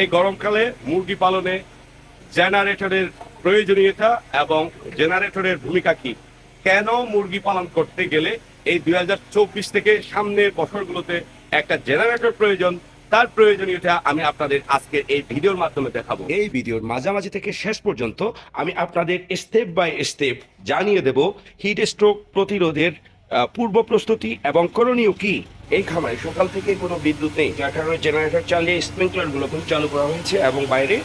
এই গরমকালে মুরগি পালনে জেনারেটরের প্রয়োজনীয়তা এবং জেনারেটরের ভূমিকা কি? কেন মুরগি পালন করতে গেলে এই দুই হাজার চব্বিশ থেকে সামনের বছরগুলোতে একটা জেনারেটর প্রয়োজন? তার প্রয়োজনীয়তা আমি আপনাদের আজকে এই ভিডিওর মাধ্যমে দেখাবো। এই ভিডিওর মাঝামাঝি থেকে শেষ পর্যন্ত আমি আপনাদের স্টেপ বাই স্টেপ জানিয়ে দেব হিট স্ট্রোক প্রতিরোধের পূর্ব প্রস্তুতি এবং করণীয় কি? এই খামারে সকাল থেকে কোনো বিদ্যুৎ নেই। যার জেনারেটর চালিয়ে স্প্রিংকলারগুলো কিন্তু চালু করা হয়েছে এবং বাইরে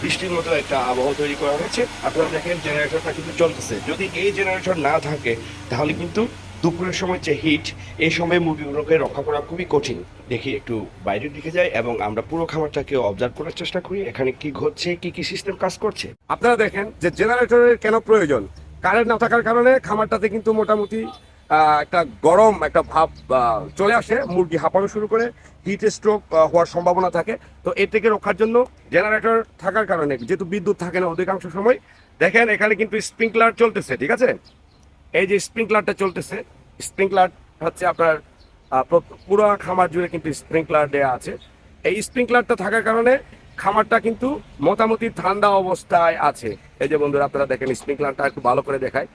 বৃষ্টির মতো একটা আবহাওয়া তৈরি করা হয়েছে। আপনারা দেখেন জেনারেটরটা কিন্তু চলতেছে। যদি এই জেনারেটর না থাকে, তাহলে কিন্তু দুপুরের সময় যে হিট এই সময় মুরগিগুলোকে রক্ষা করা খুবই কঠিন। দেখি একটু বাইরের দিকে যাই এবং আমরা পুরো খামারটাকে অবজার্ভ করার চেষ্টা করি। এখানে কি ঘটছে, কি কি সিস্টেম কাজ করছে? আপনারা দেখেন যে জেনারেটরের কেন প্রয়োজন? কারেন্ট না থাকার কারণে খামারটাতে কিন্তু মোটামুটি একটা গরম, একটা ভাব চলে আসে, মুরগি হাঁপানো শুরু করে হিট স্ট্রোক হওয়ার সম্ভাবনা থাকে। তো এর থেকে রক্ষার জন্য জেনারেটর থাকার কারণে, যেহেতু বিদ্যুৎ থাকে না অধিকাংশ সময়, দেখেন এখানে কিন্তু স্প্রিংকলার চলতেছে, ঠিক আছে? এই যে স্প্রিংকলারটা চলতেছে স্প্রিংকলার হচ্ছে আপনার প্র- খামার জুড়ে কিন্তু স্প্রিংকলার দেয়া আছে। এই স্প্রিংকলারটা থাকার কারণে খামারটা কিন্তু মোটামুটি ঠান্ডা অবস্থায় আছে। এই যে বন্ধুরা, আপনারা দেখেন স্প্রিংকলারটা একটু ভালো করে দেখায়।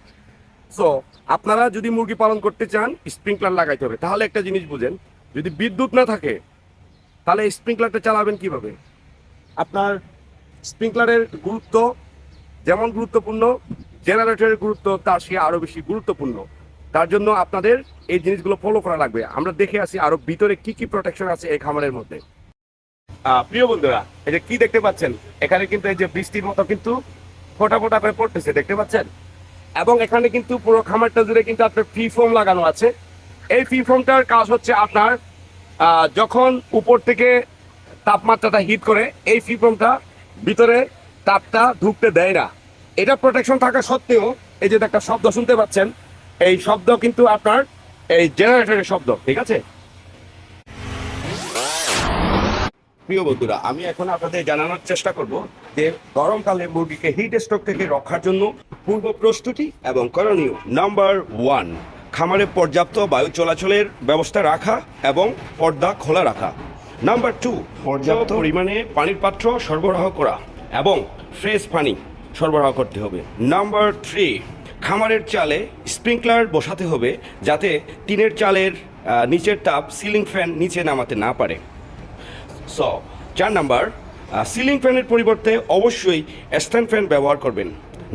সো আপনারা যদি মুরগি পালন করতে চান স্প্রিংকলার লাগাইতে হবে। তাহলে একটা জিনিস বুঝেন, যদি বিদ্যুৎ না থাকে, তাহলে স্প্রিংকলারটা চালাবেন কীভাবে? আপনার স্প্রিংকলারের গুরুত্ব যেমন গুরুত্বপূর্ণ জেনারেটরের গুরুত্ব তার সে আরও বেশি গুরুত্বপূর্ণ। তার জন্য আপনাদের এই জিনিসগুলো ফলো করা লাগবে। আমরা দেখে আসি আরও ভিতরে কি কি প্রোটেকশন আছে এই খামারের মধ্যে। প্রিয় বন্ধুরা, এই যে কি দেখতে পাচ্ছেন? এখানে কিন্তু এই যে বৃষ্টির মতো কিন্তু ফোটা ফোটা করে পড়তেছে, দেখতে পাচ্ছেন? এবং এখানে কিন্তু পুরো খামারটা জুড়ে কিন্তু আপনার ফ্রি ফোম লাগানো আছে। এই ফ্রি ফোমটার কাজ হচ্ছে আপনার যখন উপর থেকে তাপমাত্রাটা হিট করে, এই ফ্রি ফোমটা ভিতরে তাপটা ঢুকতে দেয় না। এটা প্রোটেকশন থাকা সত্ত্বেও, এই যে একটা শব্দ শুনতে পাচ্ছেন, এই শব্দ কিন্তু আপনার এই জেনারেটরের শব্দ, ঠিক আছে? প্রিয় বন্ধুরা, আমি এখন আপনাদের জানানোর চেষ্টা করব যে গরমকালে মুরগিকে হিট স্ট্রোক থেকে রক্ষার জন্য পূর্ব প্রস্তুতি এবং করণীয়। নাম্বার ওয়ান খামারে পর্যাপ্ত বায়ু চলাচলের ব্যবস্থা রাখা এবং পর্দা খোলা রাখা। নাম্বার টু পর্যাপ্ত পরিমাণে পানির পাত্র সরবরাহ করা এবং ফ্রেশ পানি সরবরাহ করতে হবে। নাম্বার থ্রি খামারের চালে স্প্রিংকলার বসাতে হবে যাতে টিনের চালের নিচের তাপ সিলিং ফ্যান নিচে নামাতে না পারে। সো চার নাম্বার সিলিং ফ্যানের পরিবর্তে অবশ্যই স্ট্যান্ড ফ্যান ব্যবহার করবেন।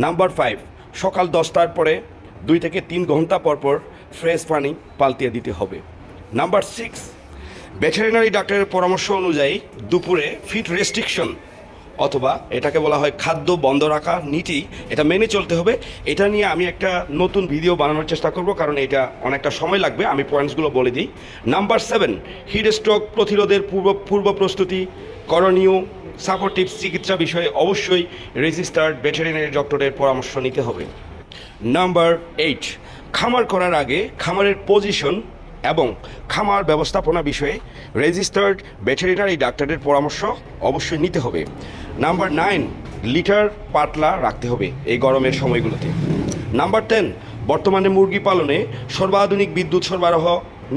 নাম্বার ফাইভ সকাল দশটার পরে দুই থেকে তিন ঘণ্টা পর পর ফ্রেশ পানি পাল্টিয়ে দিতে হবে। নাম্বার সিক্স ভেটেরিনারি ডাক্তারের পরামর্শ অনুযায়ী দুপুরে ফিট রেস্ট্রিকশন অথবা এটাকে বলা হয় খাদ্য বন্ধ রাখা নীতি, এটা মেনে চলতে হবে। এটা নিয়ে আমি একটা নতুন ভিডিও বানানোর চেষ্টা করব, কারণ এটা অনেকটা সময় লাগবে, আমি পয়েন্টসগুলো বলে দিই। নাম্বার সেভেন হিট স্ট্রোক প্রতিরোধের পূর্ব পূর্ব প্রস্তুতি, করণীয় সাপোর্টিভ চিকিৎসা বিষয়ে অবশ্যই রেজিস্টার্ড ভেটেরিনারি ডক্টরের পরামর্শ নিতে হবে। নাম্বার এইট খামার করার আগে খামারের পজিশন এবং খামার ব্যবস্থাপনা বিষয়ে রেজিস্টার্ড ভেটেরিনারি ডাক্তারের পরামর্শ অবশ্যই নিতে হবে। নাম্বার নাইন, লিটার পাতলা রাখতে হবে এই গরমের সময়গুলোতে। নাম্বার টেন, বর্তমানে মুরগি পালনে সর্বাধুনিক বিদ্যুৎ সরবরাহ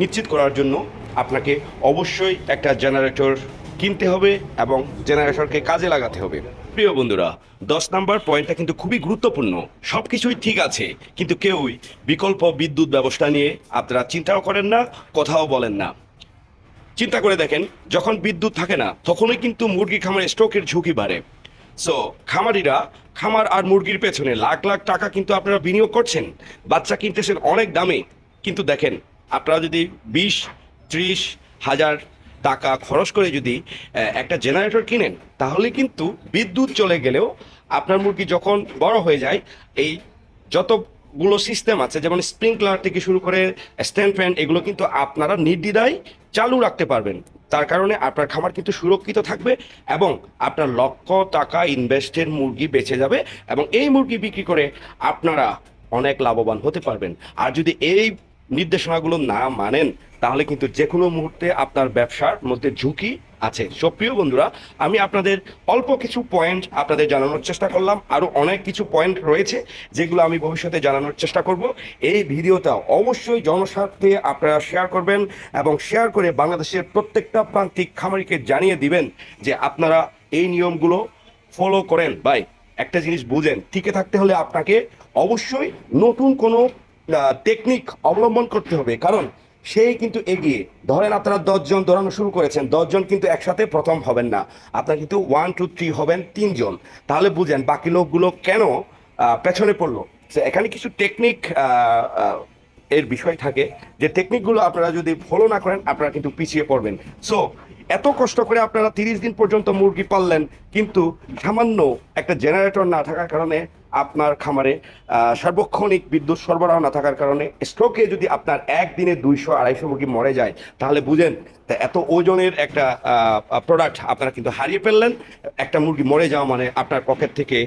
নিশ্চিত করার জন্য আপনাকে অবশ্যই একটা জেনারেটর কিনতে হবে এবং জেনারেটরকে কাজে লাগাতে হবে। প্রিয় বন্ধুরা, দশ নাম্বার পয়েন্টটা কিন্তু খুবই গুরুত্বপূর্ণ। সব কিছুই ঠিক আছে, কিন্তু কেউই বিকল্প বিদ্যুৎ ব্যবস্থা নিয়ে আপনারা চিন্তাও করেন না, কথাও বলেন না। চিন্তা করে দেখেন, যখন বিদ্যুৎ থাকে না, তখনই কিন্তু মুরগি খামারে স্ট্রোকের ঝুঁকি বাড়ে। সো খামারিরা খামার আর মুরগির পেছনে লাখ লাখ টাকা কিন্তু আপনারা বিনিয়োগ করছেন, বাচ্চা কিনতেছেন অনেক দামে। কিন্তু দেখেন, আপনারা যদি বিশ, ত্রিশ হাজার টাকা খরচ করে যদি একটা জেনারেটর কিনেন, তাহলে কিন্তু বিদ্যুৎ চলে গেলেও আপনার মুরগি যখন বড় হয়ে যায়, এই যতগুলো সিস্টেম আছে, যেমন স্প্রিংকলার থেকে শুরু করে স্ট্যান্ড ফ্যান এগুলো কিন্তু আপনারা নির্দ্বিধায় চালু রাখতে পারবেন। তার কারণে আপনার খামার কিন্তু সুরক্ষিত থাকবে এবং আপনার লক্ষ টাকা ইনভেস্টের মুরগি বেঁচে যাবে এবং এই মুরগি বিক্রি করে আপনারা অনেক লাভবান হতে পারবেন। আর যদি এই নির্দেশনাগুলো না মানেন, তাহলে কিন্তু যে কোনো মুহূর্তে আপনার ব্যবসার মধ্যে ঝুঁকি আছে। সপ্রিয় বন্ধুরা, আমি আপনাদের অল্প কিছু পয়েন্ট আপনাদের জানানোর চেষ্টা করলাম। আরও অনেক কিছু পয়েন্ট রয়েছে, যেগুলো আমি ভবিষ্যতে জানানোর চেষ্টা করব। এই ভিডিওটা অবশ্যই জনস্বার্থে আপনারা শেয়ার করবেন এবং শেয়ার করে বাংলাদেশের প্রত্যেকটা প্রান্তিক খামারিকে জানিয়ে দিবেন যে আপনারা এই নিয়মগুলো ফলো করেন। বাই একটা জিনিস বুঝেন, টিকে থাকতে হলে আপনাকে অবশ্যই নতুন কোনো টেকনিক অবলম্বন করতে হবে। কারণ সেই কিন্তু এগিয়ে, ধরেন আপনারা দশজন দৌড়ানো শুরু করেছেন, দশজন কিন্তু একসাথে প্রথম হবেন না। আপনারা কিন্তু ওয়ান টু থ্রি হবেন তিনজন। তাহলে বুঝেন, বাকি লোকগুলো কেন পেছনে পড়ল? এখানে কিছু টেকনিক এর বিষয় থাকে। যে টেকনিকগুলো আপনারা যদি ফলো না করেন, আপনারা কিন্তু পিছিয়ে পড়বেন। সো এত কষ্ট করে আপনারা তিরিশ দিন পর্যন্ত মুরগি পাললেন, কিন্তু সামান্য একটা জেনারেটর না থাকার কারণে আপনার খামারে সার্বক্ষণিক বিদ্যুৎ সরবরাহ না থাকার কারণে স্ট্রোকে যদি আপনার একদিনে দুইশো, আড়াইশো মুরগি মরে যায়, তাহলে বুঝেন এত ওজনের একটা প্রোডাক্ট আপনারা কিন্তু হারিয়ে ফেললেন। একটা মুরগি মরে যাওয়া মানে আপনার পকেট থেকে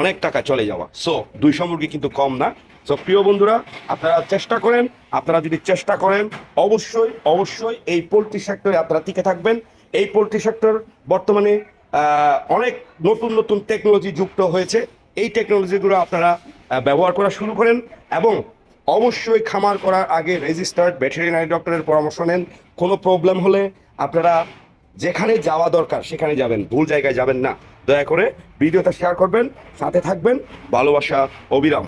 অনেক টাকা চলে যাওয়া। সো দুইশো মুরগি কিন্তু কম না। সো প্রিয় বন্ধুরা, আপনারা চেষ্টা করেন, আপনারা যদি চেষ্টা করেন, অবশ্যই অবশ্যই এই পোলট্রি সেক্টরে আপনারা টিকে থাকবেন। এই পোলট্রি সেক্টর বর্তমানে অনেক নতুন নতুন টেকনোলজি যুক্ত হয়েছে। এই টেকনোলজিগুলো আপনারা ব্যবহার করা শুরু করেন এবং অবশ্যই খামার করার আগে রেজিস্টার্ড ভেটেরিনারি ডক্টরের পরামর্শ নেন। কোনো প্রবলেম হলে আপনারা যেখানে যাওয়া দরকার সেখানে যাবেন, ভুল জায়গায় যাবেন না। দয়া করে ভিডিওটা শেয়ার করবেন, সাথে থাকবেন। ভালোবাসা, অবিরাম।